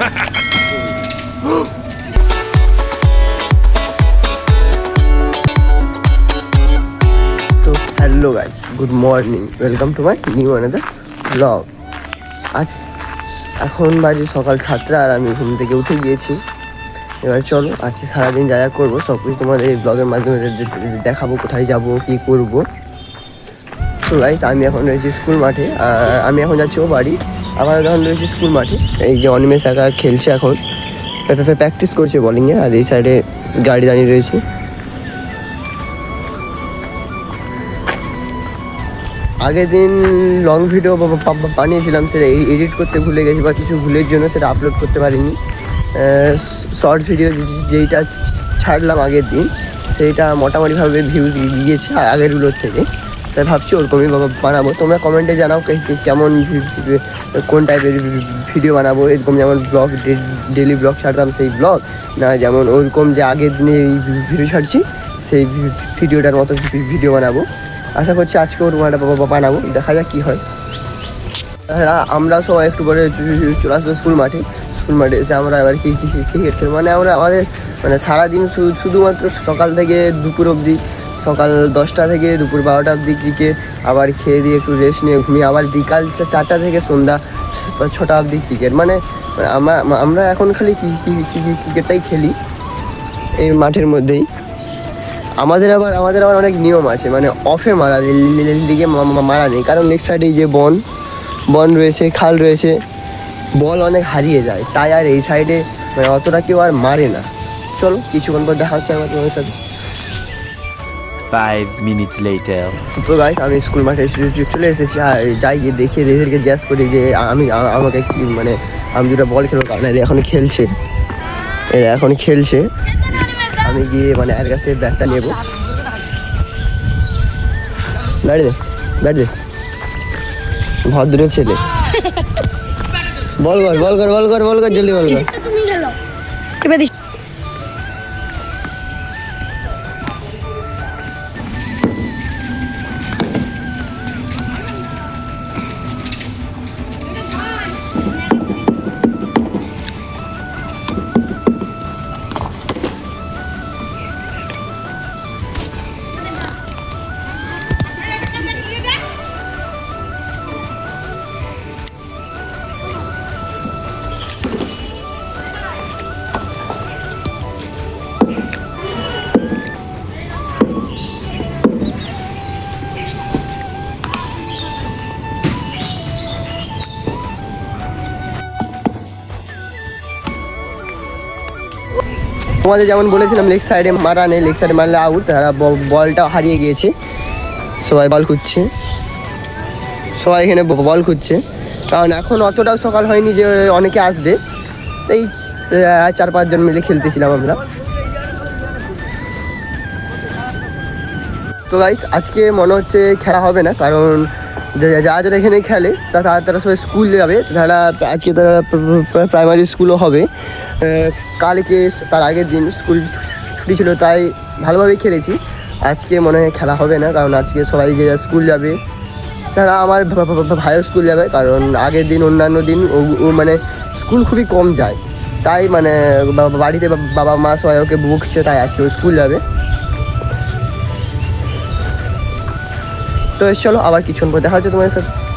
তো hello guys good morning welcome to my new another blog আজ, এখন বাজে সকাল সাতটা আর আমি ঘুম থেকে উঠে গিয়েছি। এবার চলো, আজকে সারাদিন যা যা করব সব কিছু তোমাদের এই ব্লগের মাধ্যমে দেখাবো, কোথায় যাব, কী করব। তো গাইস, আমি এখন রয়েছি স্কুল মাঠে। আমি এখন যাচ্ছি ও বাড়ি। আবার যখন রয়েছি স্কুল মাঠে, এই যে অনিমেষ একা খেলছে এখন। প্র্যাকটিস করছে বলিংয়ে আর এই সাইডে গাড়ি দাঁড়িয়ে রয়েছে। আগের দিন লং ভিডিও বানিয়েছিলাম, সেটা এডিট করতে ভুলে গেছি বা কিছু ভুলের জন্য সেটা আপলোড করতে পারিনি। শর্ট ভিডিও যেইটা ছাড়লাম আগের দিন, সেইটা মোটামুটিভাবে ভিউজ গিয়েছে আগেরগুলোর থেকে। তাই ভাবছি ওরকমই বানাবো। তোমরা কমেন্টে জানাও কেমন কোন টাইপের ভিডিও বানাবো, এরকম যেমন ব্লগ ডেলি ব্লগ ছাড়তাম সেই ব্লগ না যেমন ওরকম যে আগের দিনে এই ভিডিও ছাড়ছি, সেই ভিডিওটার মতো ভিডিও বানাবো। আশা করছি আজকে বাবা বানাবো, দেখা যাক কী হয়। আমরা সবাই একটু পরে চলে আসব স্কুল মাঠে। স্কুল মাঠে এসে আমরা এবার ক্রিকেট খেলব। মানে আমরা আমাদের মানে সারাদিন শুধুমাত্র সকাল থেকে দুপুর অবধি সকাল দশটা থেকে দুপুর বারোটা অবধি ক্রিকেট আবার খেয়ে দিয়ে একটু রেস্ট নিয়ে ঘুমিয়ে, আবার বিকাল চারটা থেকে সন্ধ্যা ছটা অবধি ক্রিকেট মানে আমরা এখন খালি ক্রিকেটটাই খেলি এই মাঠের মধ্যেই। আমাদের আবার আমাদের আবার অনেক নিয়ম আছে মানে অফে মারা লিগে মারা নেই। কারণ লেগ সাইডে যে বন বন রয়েছে, খাল রয়েছে, বল অনেক হারিয়ে যায়। তাই আর এই সাইডে মানে অতটা কেউ আর মারে না। চলো, কিছুক্ষণ পর দেখা হচ্ছে আমার তোমার সাথে। Five minutes later. তো গাইস আমি স্কুল মাঠে চলে এসেছি আর যাই গিয়ে দেখে এদেরকে জিজ্ঞাসা করি যে আমি আমাকে কি মানে আমি দুটো বল খেলব? কারণ এরা এখন খেলছে। এরা এখন খেলছে। আমি গিয়ে মানে এর কাছে ব্যাটটা নেব। ব্যাট দে ব্যাট দে। ভদ্র ছেলে। বল কর বল কর বল কর বল কর জলদি বল কর। তোমাদের যেমন বলেছিলাম লেগ সাইডে মারা নেই লেগ সাইডে মারলে আউট তারা বলটা হারিয়ে গিয়েছে। সবাই বল খুঁজছে। সবাই এখানে বল খুঁজছে। কারণ এখন অতটাও সকাল হয়নি যে অনেকে আসবে। এই চার পাঁচজন মিলে খেলতেছিলাম আমরা। তো গাইস আজকে মনে হচ্ছে খেলা হবে না, কারণ যারা যারা এখানে খেলে তারা তারা সবাই স্কুল যাবে। তারা আজকে তারা প্রাইমারি স্কুলও হবে। কালকে তার আগের দিন স্কুল ছুটি ছিল, তাই ভালোভাবেই খেলেছি। আজকে মনে হয় খেলা হবে না, কারণ আজকে সবাই যে স্কুল যাবে, তারা আমার ভাইও স্কুল যাবে, কারণ আগের দিন, অন্যান্য দিন ও- মানে স্কুল খুবই কম যায়। তাই মানে বাড়িতে বাবা মা সবাই ওকে বকছে, তাই আজকে স্কুল যাবে। তো চলো আবার কিছুক্ষণ পর দেখা হচ্ছে তোমার সাথে।